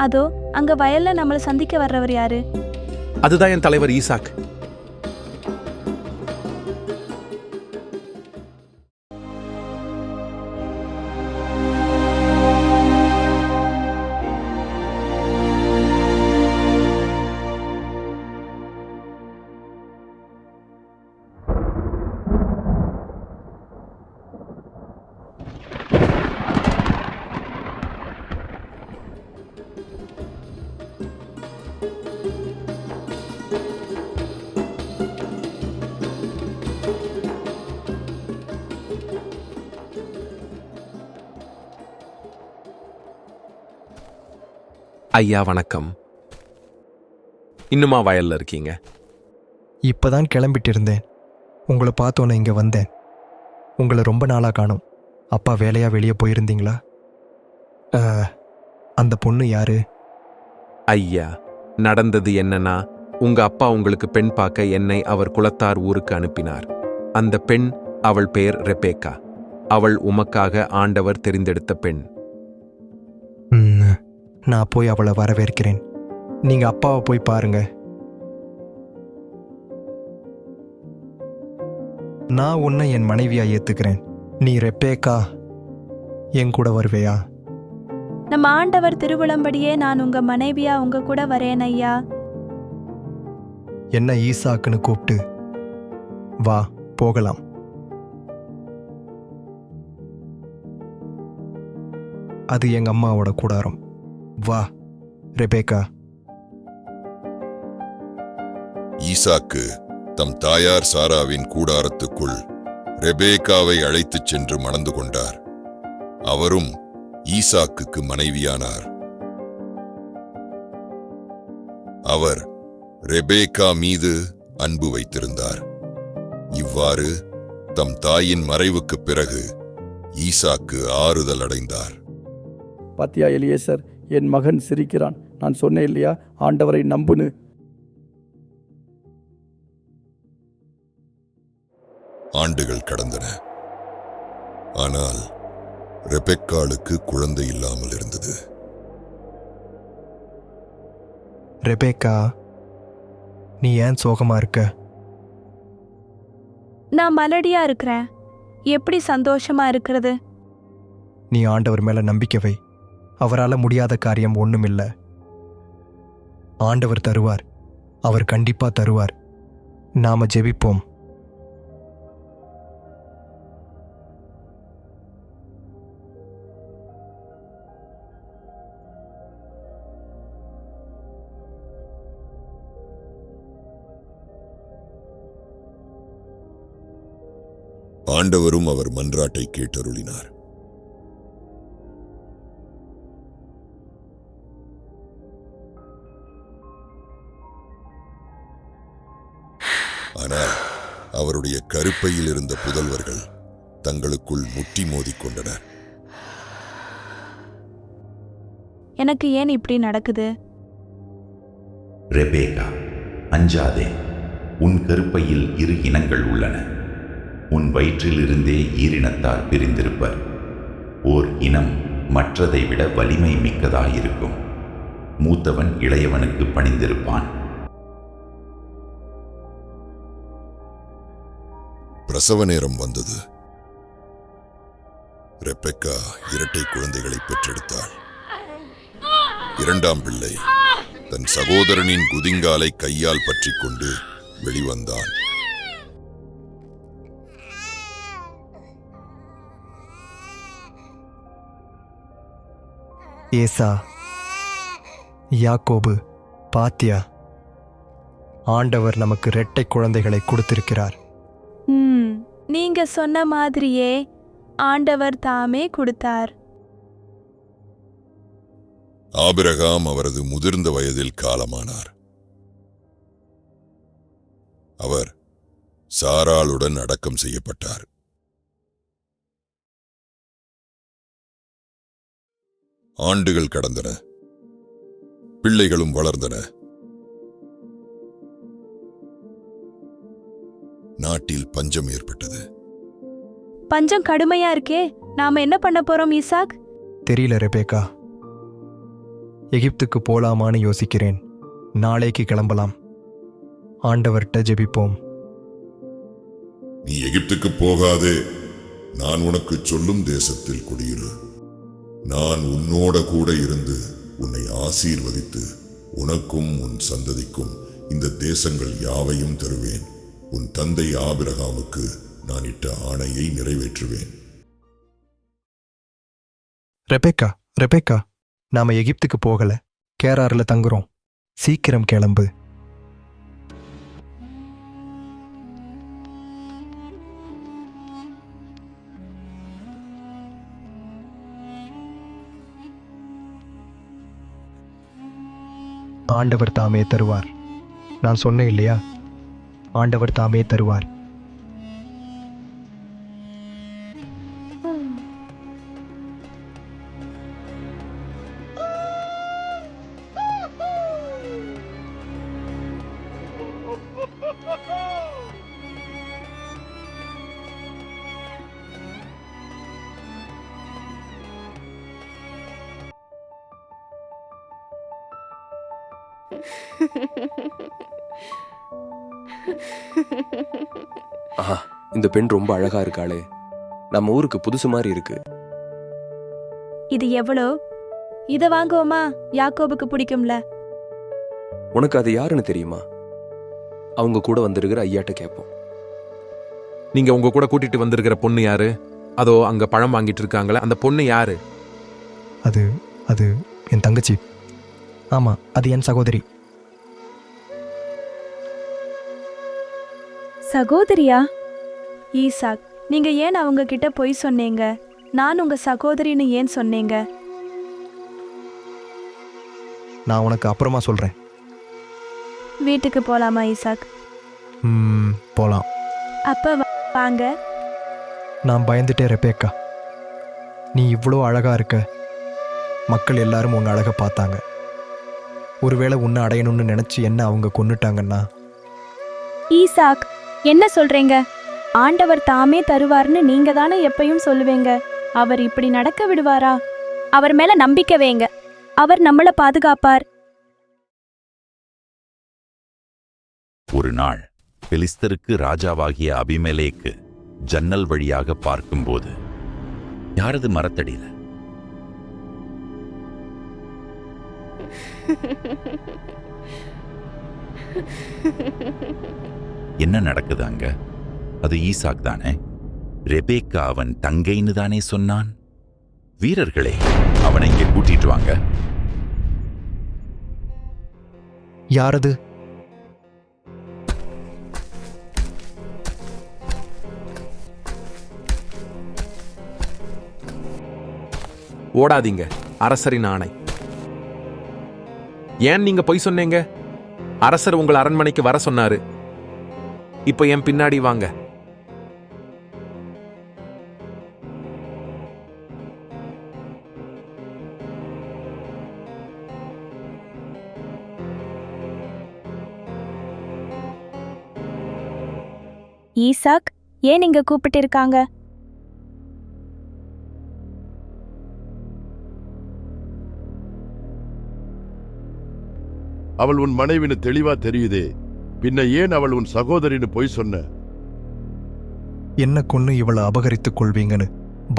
அதோ அங்க வயல்ல நம்மள சந்திக்க வர்றவர் யாரு? அதுதான் என் தலைவர் ஈசாக். ஐயா வணக்கம். இன்னுமா வயல்ல இருக்கீங்க? இப்பதான் கிளம்பிட்டு இருந்தேன் உங்களை பார்த்தோன்னே இங்கே வந்தேன். உங்களை ரொம்ப நாளாக காணோம். அப்பா வேலையா வெளியே போயிருந்தீங்களா? அந்த பொண்ணு யாரு? ஐயா நடந்தது என்னன்னா உங்க அப்பா உங்களுக்கு பெண் பார்க்க என்னை அவர் குலத்தார் ஊருக்கு அனுப்பினார். அந்த பெண் அவள் பெயர் ரெபேக்கா. அவள் உமக்காக ஆண்டவர் தெரிந்தெடுத்த பெண். நான் போய் அவளை வரவேற்கிறேன். நீங்க அப்பாவை போய் பாருங்க. நான் உன்னை என் மனைவியா ஏத்துக்கிறேன். நீ ரெப்பேக்கா என் கூட வருவேயா? நம்ம ஆண்டவர் திருவிழம்படியே நான் உங்க மனைவியா உங்க கூட வரேன் ஐயா. என்ன ஈசாக்குன்னு கூப்பிட்டு வா போகலாம். அது எங்க அம்மாவோட கூடாரம். வா ரெபேக்கா. ஈசாக்கு தம் தாயார் சாராவின் கூடாரத்துக்குள் ரெபேக்காவை அழைத்துச் சென்று மணந்து கொண்டார். அவரும் ஈசாக்குக்கு மனைவியானார். அவர் ரெபேக்கா மீது அன்பு வைத்திருந்தார். இவ்வாறு தம் தாயின் மறைவுக்குப் பிறகு ஈசாக்கு ஆறுதல் அடைந்தார் பாத்தியா எலியேசர் என் மகன் சிரிக்கிறான். நான் சொன்னேன் இல்லையா? ஆண்டவரை நம்புன்னு ஆண்டுகள் கடந்தன. ஆனால் ரெபெக்காளுக்கு குழந்தை இல்லாமல் இருந்தது. ரெபேக்கா நீ ஏன் சோகமா இருக்க? நான் மலடியா இருக்கிறேன். எப்படி சந்தோஷமா இருக்கிறது? நீ ஆண்டவர் மேல நம்பிக்கை வை. அவரால் முடியாத காரியம் ஒண்ணுமில்ல. ஆண்டவர் தருவார். அவர் கண்டிப்பா தருவார். நாம ஜெபிப்போம். ஆண்டவரும் அவர் மன்றாட்டை கேட்டருளினார். ஆனால் அவருடைய கருப்பையில் இருந்த புதல்வர்கள் தங்களுக்குள் முட்டி மோதிக் கொண்டனர். எனக்கு ஏன் இப்படி நடக்குது? ரெபேகா அஞ்சாதே உன் கருப்பையில் இரு இனங்கள் உள்ளன. உன் வயிற்றிலிருந்தே ஈரினத்தார் பிரிந்திருப்பர். ஓர் இனம் மற்றதை விட வலிமை மிக்கதாயிருக்கும். மூத்தவன் இளையவனுக்கு பணிந்திருப்பான். பிரசவ நேரம் வந்தது. ரெபெக்கா இரட்டை குழந்தைகளை பெற்றெடுத்தாள். இரண்டாம் பிள்ளை தன் சகோதரனின் குதிங்காலை கையால் பற்றி கொண்டு வெளிவந்தான். ஏசா யாக்கோபு பாத்தியா ஆண்டவர் நமக்கு இரட்டை குழந்தைகளை கொடுத்திருக்கிறார். நீங்க சொன்ன மாதிரியே ஆண்டவர் தாமே கொடுத்தார். ஆபிரகாம் அவரது முதிர்ந்த வயதில் காலமானார். அவர் சாராளுடன் அடக்கம் செய்யப்பட்டார். ஆண்டுகள் கடந்தன. பிள்ளைகளும் வளர்ந்தன. நாட்டில் பஞ்சம் ஏற்பட்டது. பஞ்சம் கடுமையா இருக்கே நாம என்ன பண்ண போறோம் ஈசாக்? தெரியல ரெபேக்கா. எகிப்துக்கு போலாமான்னு யோசிக்கிறேன். நாளைக்கு கிளம்பலாம். ஆண்டவர்கிட்ட ஜெபிப்போம். நீ எகிப்துக்கு போகாதே. நான் உனக்கு சொல்லும் தேசத்தில் குடியிரு. நான் உன்னோட கூட இருந்து உன்னை ஆசீர்வதித்து உனக்கும் உன் சந்ததிக்கும் இந்த தேசங்கள் யாவையும் தருவேன். உன் தந்தை ஆபிரகாமுக்கு நான் இட்ட ஆணையை நிறைவேற்றுவேன். ரெபேக்கா ரெபேக்கா நாம எகிப்துக்கு போகல. கேரார்ல தங்குறோம். சீக்கிரம் கிளம்பு. ஆண்டவர் தாமே தருவார். நான் சொன்னேன் இல்லையா? ஆண்டவர் தாமே தருவார். ஆஹா இந்த பெண் ரொம்ப அழகா இருக்காளே. நம்ம ஊருக்கு புதுசு மாதிரி இருக்கு. இது எவ்வளோ? இதை வாங்குவோமா? யாக்கோபுக்கு பிடிக்கும்ல. உனக்கு அது யாருன்னு தெரியுமா? அவங்க கூட வந்திருக்கிற ஐயாட்ட கேட்போம். நீங்க உங்க கூட கூட்டிட்டு வந்திருக்கிற பொண்ணு யாரு? அதோ அங்க பழம் வாங்கிட்டு இருக்காங்களே அந்த பொண்ணு யாரு? அது அது என் தங்கச்சி. ஆமா அது என் சகோதரி. சகோதரியா? ஈசாக். நீங்க ஏன் அவங்க கிட்ட பொய் சொன்னீங்க? நான் உங்க சகோதரின்னு ஏன் சொன்னீங்க? நான் உனக்கு அப்புறமா சொல்றேன். வீட்டுக்கு போலாமா ஈசாக்? ம், போலாம். அப்ப வாங்க. நான் பயந்துட்டே ரெபேக்கா. நீ இவ்வளோ அழகா இருக்க. மக்கள் எல்லாரும் உன் அழகை பார்த்தாங்க. ஒருவேளை உன்னை அடையணும்னு நினைச்சு என்ன அவங்க கொன்னுட்டாங்கன்னா? ஈசாக் என்ன சொல்றீங்க? ஆண்டவர் தாமே தருவார்னு நீங்க தானே எப்பயும் சொல்லுவீங்க. அவர் இப்படி நடக்க விடுவாரா? அவர் மேல நம்பிக்கை வைங்க. அவர் நம்மள பாதுகாப்பார். ஒரு நாள் பெலிஸ்தருக்கு ராஜாவாகிய அபிமெலேக்கு ஜன்னல் வழியாக பார்க்கும்போது யாரது மரத்தடியில? என்ன நடக்குது அங்க? அது ஈசாக் தானே? ரெபேக்கா அவன் தங்கைன்னு தானே சொன்னான்? வீரர்களே அவனை இங்கே கூட்டிட்டு வாங்க. யாரது? ஓடாதீங்க அரசரின் ஆணை. ஏன் நீங்க பொய் சொன்னீங்க? அரசர் உங்கள் அரண்மனைக்கு வர சொன்னாரு. இப்போ என் பின்னாடி வாங்க. ஈசாக் ஏன் இங்க கூப்பிட்டு இருக்காங்க அவள் உன் மனைவின்னு தெளிவா தெரியுதே. பின்ன ஏன் அவள் உன் சகோதரின்னு பொய் சொன்ன? என்ன கொன்னு இவளை அபகரித்துக் கொள்வீங்கன்னு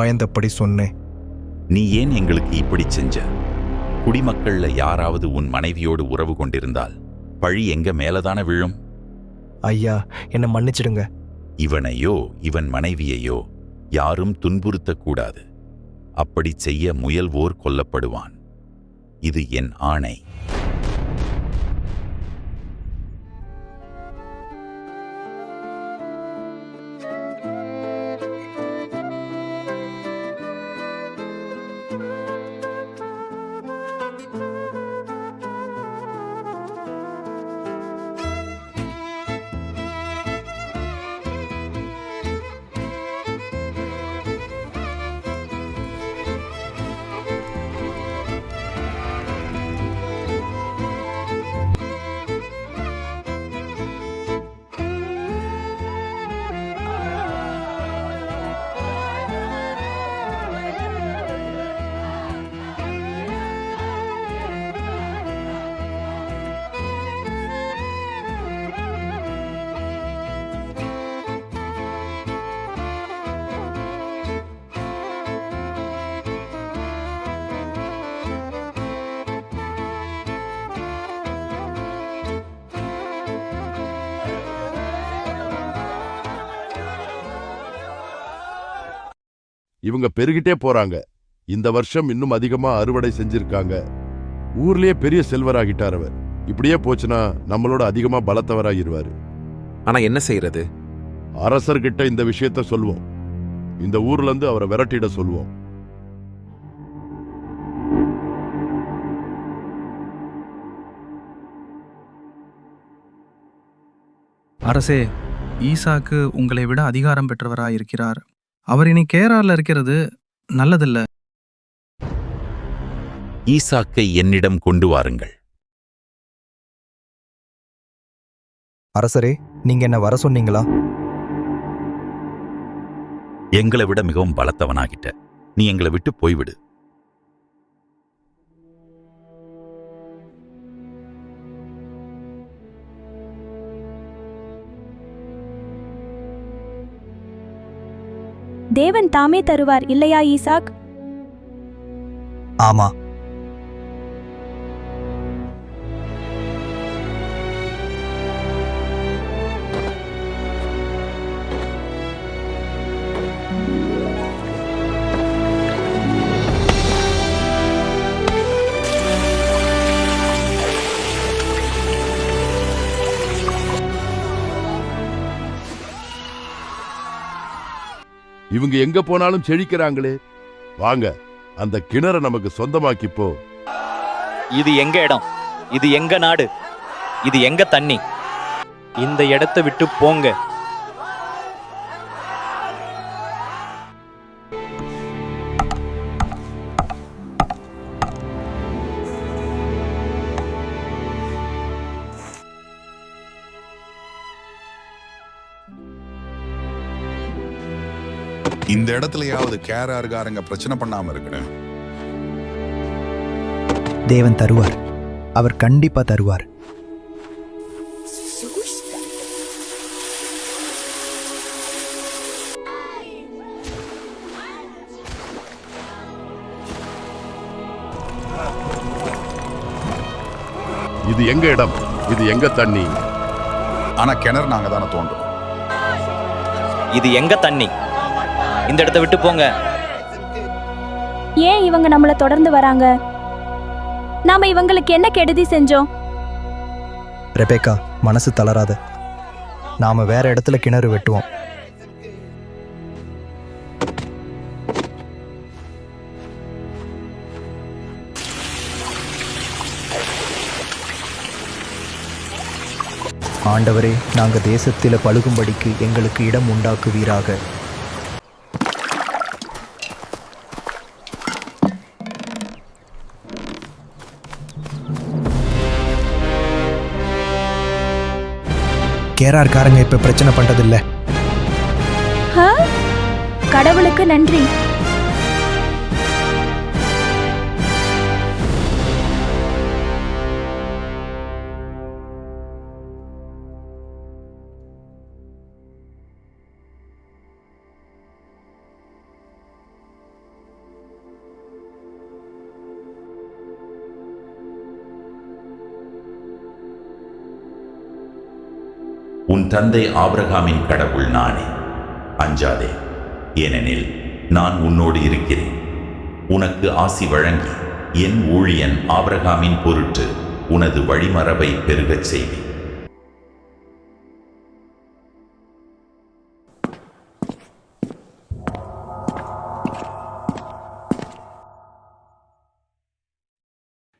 பயந்தபடி சொன்னேன் நீ ஏன் எங்களுக்கு இப்படி செஞ்ச? குடிமக்கள்ல யாராவது உன் மனைவியோடு உறவு கொண்டிருந்தால் பழி எங்க மேலதான விழும்? ஐயா என்னை மன்னிச்சிடுங்க. இவனையோ இவன் மனைவியையோ யாரும் துன்புறுத்தக்கூடாது. அப்படி செய்ய முயல்வோர் கொல்லப்படுவான். இது என் ஆணை. இவங்க பெருகிட்டே போறாங்க. இந்த வருஷம் இன்னும் அதிகமா அறுவடை செஞ்சிருக்காங்க. ஊர்லயே பெரிய செல்வராகிட்டார் அவர். இப்படியே போச்சுன்னா நம்மளோட அதிகமா பலத்தவராகிருவாரு. ஆனா என்ன செய்யறது? அரசர்கிட்ட இந்த விஷயத்த சொல்லுவோம் இந்த ஊர்ல இருந்து அவரை விரட்டிட சொல்லுவோம் அரசே ஈசாக்கு உங்களை விட அதிகாரம் பெற்றவராய் இருக்கிறார் அவர் இனி கேரார்ல இருக்கிறது நல்லதில்ல. ஈசாக்கை என்னிடம் கொண்டு வாருங்கள். அரசரே நீங்க என்ன வர சொன்னீங்களா? எங்களை விட மிகவும் பலத்தவனாகிட்ட. நீ எங்களை விட்டு போய்விடு. தேவன் தாமே தருவார் இல்லையா ஈசாக்? ஆமா. இவங்க எங்க போனாலும் செழிக்கிறாங்களே. வாங்க அந்த கிணற நமக்கு சொந்தமாக்கிப்போ. இது எங்க இடம்? இது எங்க நாடு? இது எங்க தண்ணி? இந்த இடத்த விட்டு போங்க. இந்த இடத்துலயாவது கேராருக்காரங்க பிரச்சனை பண்ணாம இருக்கணும். தேவன் தருவார். அவர் கண்டிப்பா தருவார். இது எங்க இடம்? இது எங்க தண்ணி? ஆனா கிணறு நாங்க தானே தோன்றோம் இது எங்க தண்ணி? இந்த இடத்த விட்டு போங்க. ஏன் இவங்க நம்மள தொடர்ந்து வராங்க? நாம இவங்களுக்கு என்ன கெடுதி செஞ்சோம்? ரெபேக்கா மனசு தளராத. நாம வேற இடத்துல கிணறு வெட்டுவோம். ஆண்டவரே நாங்க தேசத்தில பழுகும்படிக்கு எங்களுக்கு இடம் உண்டாக்குவீராக. கேரார்காரங்க இப்ப பிரச்சனை பண்றதில்ல ஹ? கடவுளுக்கு நன்றி உன் தந்தை ஆபிரகாமின் கடவுள் நானே. அஞ்சாதே ஏனெனில் நான் உன்னோடு இருக்கிறேன். உனக்கு ஆசி வழங்கி என் ஊழியன் ஆபிரகாமின் பொருட்டு உனது வழிமரபை பெருகச் செய்வேன்.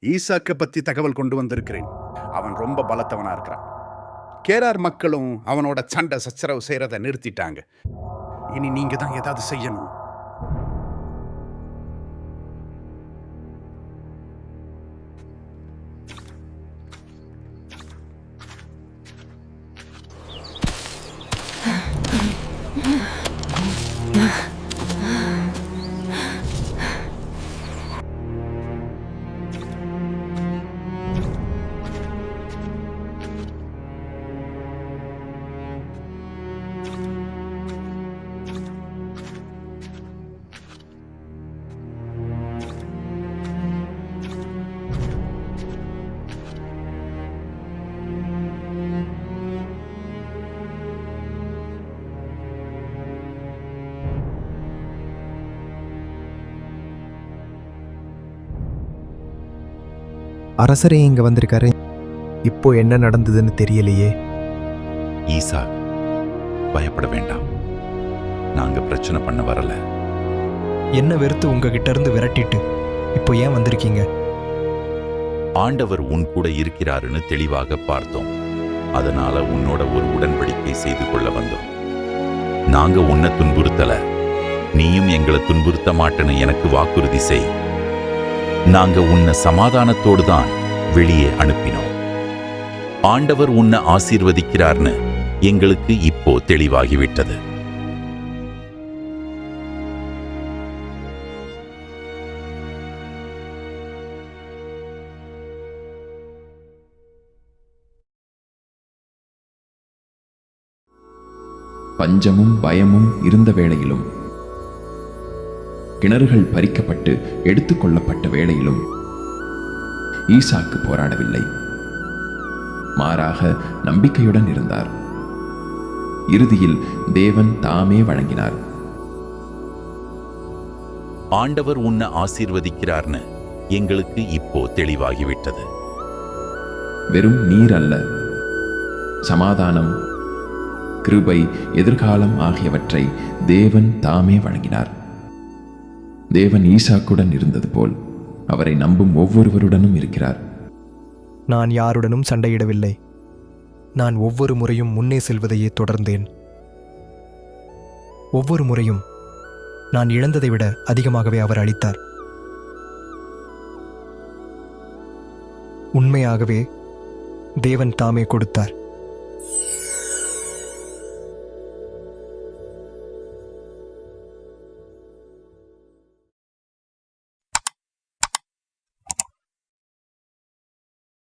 ஈசாக்கை பத்தி தகவல் கொண்டு வந்திருக்கிறேன். அவன் ரொம்ப பலத்தவனா இருக்கிறான். கேரார் மக்களும் அவனோட சண்டை சச்சரவு செய்கிறத நிறுத்திட்டாங்க. இனி நீங்கள் தான் ஏதாவது செய்யணும். அரசரே இங்க வந்திருக்காரு. இப்போ என்ன நடந்ததுன்னு தெரியலையே. ஈசாக் பயப்பட வேண்டாம். நாங்க பிரச்சனை பண்ண வரல. என்ன வெறுத்து உங்ககிட்ட இருந்து விரட்டிட்டு இப்போ ஏன் வந்திருக்கீங்க? ஆண்டவர் உன் கூட இருக்கிறாருன்னு தெளிவாக பார்த்தோம். அதனால உன்னோட ஒரு உடன்படிக்கை செய்து கொள்ள வந்தோம். நாங்க உன்னை துன்புறுத்தல. நீயும் எங்களை துன்புறுத்த மாட்டேன்னு எனக்கு வாக்குறுதி செய். நாங்க உன்னை சமாதானத்தோடு தான் வெளியே அனுப்பினோம். ஆண்டவர் உன்னை ஆசீர்வதிக்கிறார்னு எங்களுக்கு இப்போ தெளிவாகிவிட்டது. பஞ்சமும் பயமும் இருந்த வேளையிலும் கிணறுகள் பறிக்கப்பட்டு எடுத்துக்கொள்ளப்பட்ட வேளையிலும் ஈசாக்கு போராடவில்லை. மாறாக நம்பிக்கையுடன் இருந்தார். இறுதியில் தேவன் தாமே வழங்கினார். ஆண்டவர் உன்னை ஆசீர்வதிக்கிறார்னு எங்களுக்கு இப்போ தெளிவாகிவிட்டது. வெறும் நீர் அல்ல சமாதானம் கிருபை எதிர்காலம் ஆகியவற்றை தேவன் தாமே வழங்கினார். தேவன் ஈசாக்குடன் இருந்தது போல் அவரை நம்பும் ஒவ்வொருவருடனும் இருக்கிறார். நான் யாருடனும் சண்டையிடவில்லை. நான் ஒவ்வொரு முறையும் முன்னே செல்வதையே தொடர்ந்தேன். ஒவ்வொரு முறையும் நான் இழந்ததை விட அதிகமாகவே அவர் அளித்தார் உண்மையாகவே தேவன் தாமே கொடுத்தார்.